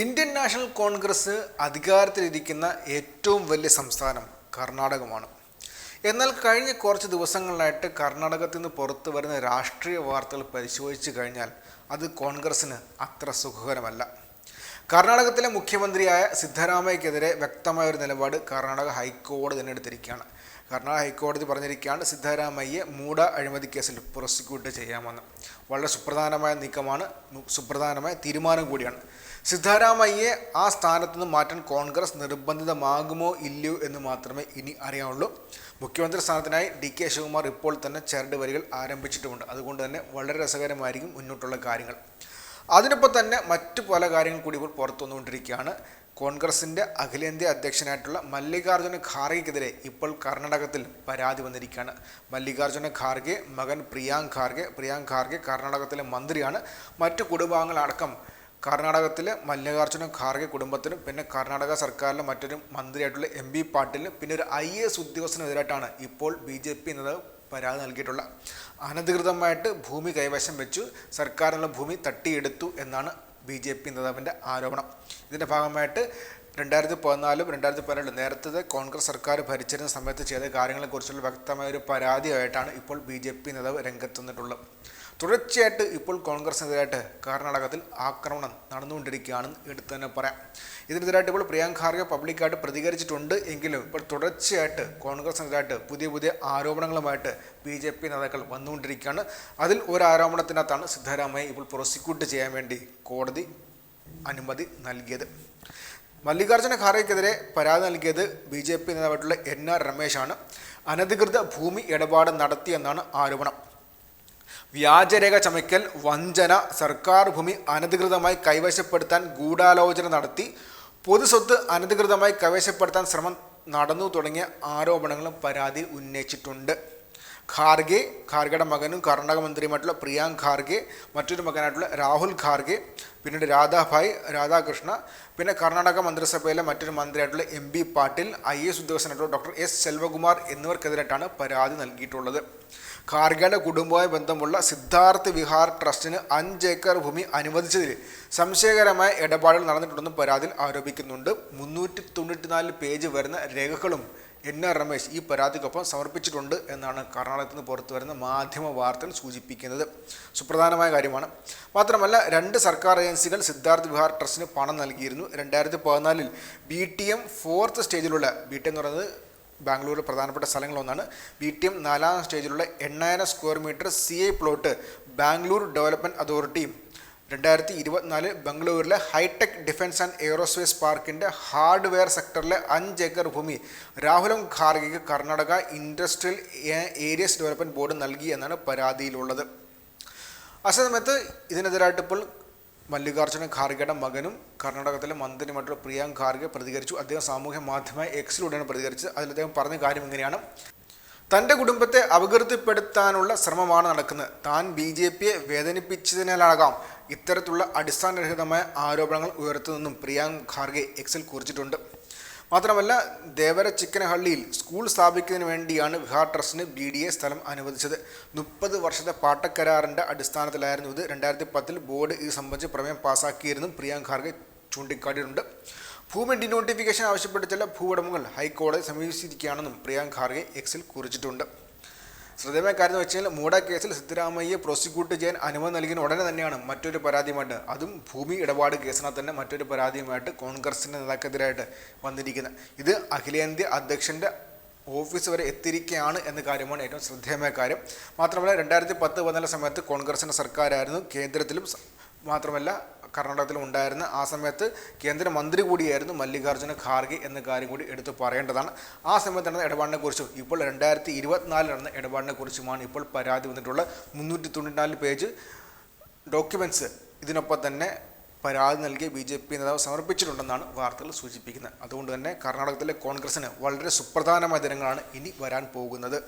Indian national Congress അധികാരത്തിലിരിക്കുന്ന ഏറ്റവും വലിയ സംസ്ഥാനം കർണാടകമാണ്. എന്നാൽ കഴിഞ്ഞ കുറച്ച് ദിവസങ്ങളിലായിട്ട് കർണാടകത്തിൽ നിന്ന് പുറത്തു വരുന്ന രാഷ്ട്രീയ വാർത്തകൾ പരിശോധിച്ചു കഴിഞ്ഞാൽ അത് കോൺഗ്രസ്സിന് അത്ര സുഖകരമല്ല. കർണാടകത്തിലെ മുഖ്യമന്ത്രിയായ സിദ്ധരാമയ്ക്കെതിരെ വ്യക്തമായ ഒരു നിലപാട് കർണാടക ഹൈക്കോടതി തന്നെ എടുത്തിരിക്കുകയാണ്. കർണാടക ഹൈക്കോടതി പറഞ്ഞിരിക്കുകയാണ് സിദ്ധരാമയ്യെ മൂട അഴിമതി കേസിൽ പ്രോസിക്യൂട്ട് ചെയ്യാമെന്ന്. വളരെ സുപ്രധാനമായ നീക്കമാണ് സുപ്രധാനമായ തീരുമാനം കൂടിയാണ്. സിദ്ധരാമയ്യെ ആ സ്ഥാനത്ത് നിന്ന് മാറ്റാൻ കോൺഗ്രസ് നിർബന്ധിതമാകുമോ ഇല്ലയോ എന്ന് മാത്രമേ ഇനി അറിയാവുള്ളൂ. മുഖ്യമന്ത്രി സ്ഥാനത്തിനായി ഡി കെ ശിവകുമാർ ഇപ്പോൾ തന്നെ ചരട് വരികൾ ആരംഭിച്ചിട്ടുമുണ്ട്. അതുകൊണ്ട് തന്നെ വളരെ രസകരമായിരിക്കും മുന്നോട്ടുള്ള കാര്യങ്ങൾ. അതിനൊപ്പം തന്നെ മറ്റു പല കാര്യങ്ങൾ കൂടി ഇപ്പോൾ പുറത്തു വന്നുകൊണ്ടിരിക്കുകയാണ് കോൺഗ്രസിന്റെ അഖിലേന്ത്യാ അധ്യക്ഷനായിട്ടുള്ള മല്ലികാർജുന ഖാർഗെക്കെതിരെ ഇപ്പോൾ കർണാടകത്തിൽ പരാതി വന്നിരിക്കുകയാണ്. മല്ലികാർജുന ഖാർഗെ മകൻ പ്രിയാങ്ക് ഖാർഗെ പ്രിയാങ്ക് ഖാർഗെ കർണാടകത്തിലെ മന്ത്രിയാണ്. മറ്റു കുടുംബാംഗങ്ങളടക്കം കർണാടകത്തിലെ മല്ലികാർജുന ഖാർഗെ കുടുംബത്തിനും പിന്നെ കർണാടക സർക്കാരിലെ മറ്റൊരു മന്ത്രിയായിട്ടുള്ള എം ബി പാട്ടീലിനും പിന്നെ ഒരു ഐ എ എസ് ഉദ്യോഗസ്ഥനെതിരായിട്ടാണ് ഇപ്പോൾ ബി ജെ പി എന്നത് പരാതി നൽകിയിട്ടുള്ള അനധികൃതമായിട്ട് ഭൂമി കൈവശം വെച്ചു. സർക്കാരിനുള്ള ഭൂമി തട്ടിയെടുത്തു എന്നാണ് ബി ജെ പി നേതാവിന്റെ ആരോപണം. ഇതിന്റെ ഭാഗമായിട്ട് രണ്ടായിരത്തി പതിനാലും രണ്ടായിരത്തി പതിനേഴിലും നേരത്തെ കോൺഗ്രസ് സർക്കാർ ഭരിച്ചിരുന്ന സമയത്ത് ചെയ്ത കാര്യങ്ങളെക്കുറിച്ചുള്ള വ്യക്തമായ ഒരു പരാതിയായിട്ടാണ് ഇപ്പോൾ ബി ജെ പി നേതാവ് രംഗത്ത് വന്നിട്ടുള്ളത് തുടർച്ചയായിട്ട് ഇപ്പോൾ കോൺഗ്രസിനെതിരായിട്ട് കർണാടകത്തിൽ ആക്രമണം നടന്നുകൊണ്ടിരിക്കുകയാണെന്ന് എടുത്തു തന്നെ പറയാം. ഇതിനെതിരായിട്ട് ഇപ്പോൾ പ്രിയാങ്ക് ഖാർഗെ പബ്ലിക്കായിട്ട് പ്രതികരിച്ചിട്ടുണ്ട് എങ്കിലും ഇപ്പോൾ തുടർച്ചയായിട്ട് കോൺഗ്രസിനെതിരായിട്ട് പുതിയ പുതിയ ആരോപണങ്ങളുമായിട്ട് ബി ജെ പി നേതാക്കൾ വന്നുകൊണ്ടിരിക്കുകയാണ്. അതിൽ ഒരു ആരോപണത്തിനകത്താണ് ഇപ്പോൾ പ്രോസിക്യൂട്ട് ചെയ്യാൻ വേണ്ടി കോടതി അനുമതി നൽകിയത്. മല്ലികാർജുന ഖാർഗെക്കെതിരെ പരാതി നൽകിയത് ബി ജെ പി നേതാവായിട്ടുള്ള എൻ ആർ രമേശാണ്. അനധികൃത ഭൂമി ഇടപാട് നടത്തിയെന്നാണ് ആരോപണം. വ്യാജരേഖ ചമയ്ക്കൽ വഞ്ചന സർക്കാർ ഭൂമി അനധികൃതമായി കൈവശപ്പെടുത്താൻ ഗൂഢാലോചന നടത്തി പൊതുസ്വത്ത് അനധികൃതമായി കൈവശപ്പെടുത്താൻ ശ്രമം നടന്നു തുടങ്ങിയ ആരോപണങ്ങളും പരാതി ഉന്നയിച്ചിട്ടുണ്ട്. ഖാർഗെ ഖാർഗയുടെ മകനും കർണാടക മന്ത്രിയുമായിട്ടുള്ള പ്രിയാങ്ക് ഖാർഗെ മറ്റൊരു മകനായിട്ടുള്ള രാഹുൽ ഖാർഗെ പിന്നീട് രാധാഭായ് രാധാകൃഷ്ണ പിന്നെ കർണാടക മന്ത്രിസഭയിലെ മറ്റൊരു മന്ത്രിയായിട്ടുള്ള M B Patil I S ഉദ്യോഗസ്ഥനായിട്ടുള്ള doctor S Selvakumar എന്നിവർക്കെതിരായിട്ടാണ് പരാതി നൽകിയിട്ടുള്ളത്. ഖാർഗയുടെ കുടുംബവുമായി ബന്ധമുള്ള സിദ്ധാർത്ഥ് വിഹാർ ട്രസ്റ്റിന് അഞ്ച് ഏക്കർ ഭൂമി അനുവദിച്ചതിൽ സംശയകരമായ ഇടപാടുകൾ നടന്നിട്ടുണ്ടെന്നും പരാതിയിൽ ആരോപിക്കുന്നുണ്ട്. മുന്നൂറ്റി തൊണ്ണൂറ്റിനാല് പേജ് വരുന്ന രേഖകളും എൻ ആർ രമേശ് ഈ പരാതിക്കൊപ്പം സമർപ്പിച്ചിട്ടുണ്ട് എന്നാണ് കർണാടകത്തിൽ നിന്ന് പുറത്തു വരുന്ന മാധ്യമ വാർത്തകൾ സൂചിപ്പിക്കുന്നത്. സുപ്രധാനമായ കാര്യമാണ്. മാത്രമല്ല രണ്ട് സർക്കാർ ഏജൻസികൾ സിദ്ധാർത്ഥ് വിഹാർ ട്രസ്റ്റിന് പണം നൽകിയിരുന്നു. രണ്ടായിരത്തി പതിനാലിൽ ബി ടി എം ഫോർത്ത് സ്റ്റേജിലുള്ള ബി ടി എന്ന് പറയുന്നത് ബാംഗ്ലൂരിൽ പ്രധാനപ്പെട്ട സ്ഥലങ്ങളൊന്നാണ്. ബി ടി എം നാലാം സ്റ്റേജിലുള്ള എണ്ണായിരം square metre C I plot Bangalore development അതോറിറ്റിയും രണ്ടായിരത്തി ഇരുപത്തിനാല് ബംഗളൂരിലെ ഹൈടെക് ഡിഫൻസ് ആൻഡ് എയ്റോസ്പേസ് പാർക്കിന്റെ ഹാർഡ്വെയർ സെക്ടറിലെ അഞ്ച് ഏക്കർ ഭൂമി രാഹുലം ഖാർഗിക്ക് Karnataka industrial areas development board നൽകി എന്നാണ് പരാതിയിലുള്ളത്. അസമയത്ത് ഇതിനെതിരായിട്ട് ഇപ്പോൾ മല്ലികാർജുന ഖാർഗെയുടെ മകനും കർണാടകത്തിലെ മന്ത്രിയുമായിട്ടുള്ള പ്രിയാങ്ക് ഖാർഗെ പ്രതികരിച്ചു. അദ്ദേഹം സാമൂഹ്യ മാധ്യമ എക്സിലൂടെയാണ് പ്രതികരിച്ചത്. അതിൽ അദ്ദേഹം പറഞ്ഞ കാര്യം ഇങ്ങനെയാണ്. തന്റെ കുടുംബത്തെ അപകീർത്തിപ്പെടുത്താനുള്ള ശ്രമമാണ് നടക്കുന്നത്. താൻ ബി ജെ പിയെ വേദനിപ്പിച്ചതിനാലാകാം ഇത്തരത്തിലുള്ള അടിസ്ഥാനരഹിതമായ ആരോപണങ്ങൾ ഉയർത്തുന്നതെന്നും പ്രിയാങ്ക് ഖാർഗെ എക്സിൽ കുറിച്ചിട്ടുണ്ട്. മാത്രമല്ല ദേവര ചിക്കനഹള്ളിയിൽ സ്കൂൾ സ്ഥാപിക്കുന്നതിന് വേണ്ടിയാണ് വിഹാർ ട്രസ്റ്റിന് ബി ഡി എ സ്ഥലം അനുവദിച്ചത്. മുപ്പത് വർഷത്തെ പാട്ടക്കരാറിന്റെ അടിസ്ഥാനത്തിലായിരുന്നു ഇത്. രണ്ടായിരത്തി പത്തിൽ ബോർഡ് ഇത് സംബന്ധിച്ച് പ്രമേയം പാസാക്കിയിരുന്നു പ്രിയാങ്ക് ഖാർഗെ ചൂണ്ടിക്കാട്ടിയിട്ടുണ്ട്. ഭൂമി ഡിനോട്ടിഫിക്കേഷൻ ആവശ്യപ്പെട്ട ചില ഭൂവുടമകൾ ഹൈക്കോടതി സമീപിച്ചിരിക്കുകയാണെന്നും പ്രിയാങ്ക് ഖാർഗെ എക്സിൽ കുറിച്ചിട്ടുണ്ട്. ശ്രദ്ധേയമായ കാര്യം എന്ന് വെച്ചാൽ മൂട കേസിൽ സിദ്ധരാമയ്യെ പ്രോസിക്യൂട്ട് ചെയ്യാൻ അനുമതി നൽകിയ ഉടനെ തന്നെയാണ് മറ്റൊരു പരാതിയുമായിട്ട്. അതും ഭൂമി ഇടപാട് കേസിനകത്ത് തന്നെ മറ്റൊരു പരാതിയുമായിട്ട് കോൺഗ്രസിന്റെ നേതാക്കെതിരായിട്ട് വന്നിരിക്കുന്നത് ഇത് അഖിലേന്ത്യാ അധ്യക്ഷന്റെ ഓഫീസ് വരെ എത്തിയിരിക്കുകയാണ് എന്ന കാര്യമാണ് ഏറ്റവും ശ്രദ്ധേയമായ കാര്യം. മാത്രമല്ല രണ്ടായിരത്തി പത്ത് പതിനാല് സമയത്ത് കോൺഗ്രസിന്റെ സർക്കാരായിരുന്നു. കേന്ദ്രത്തിലും മാത്രമല്ല കർണാടകത്തിലും ഉണ്ടായിരുന്ന ആ സമയത്ത് കേന്ദ്രമന്ത്രി കൂടിയായിരുന്നു മല്ലികാർജുന ഖാർഗെ എന്ന കാര്യം കൂടി എടുത്തു പറയേണ്ടതാണ്. ആ സമയത്ത് നടന്ന ഇടപാടിനെ കുറിച്ചും ഇപ്പോൾ രണ്ടായിരത്തി ഇരുപത്തിനാലിൽ നടന്ന ഇടപാടിനെ കുറിച്ചുമാണ് ഇപ്പോൾ പരാതി വന്നിട്ടുള്ള മുന്നൂറ്റി തൊണ്ണൂറ്റിനാല് പേജ് ഡോക്യുമെന്റ്സ് ഇതിനൊപ്പം തന്നെ പരാതി നൽകിയ ബി ജെ പി നേതാവ് സമർപ്പിച്ചിട്ടുണ്ടെന്നാണ് വാർത്തകൾ സൂചിപ്പിക്കുന്നത്. അതുകൊണ്ട് തന്നെ കർണാടകത്തിലെ കോൺഗ്രസിന് വളരെ സുപ്രധാനമായ ദിനങ്ങളാണ് ഇനി വരാൻ പോകുന്നത്.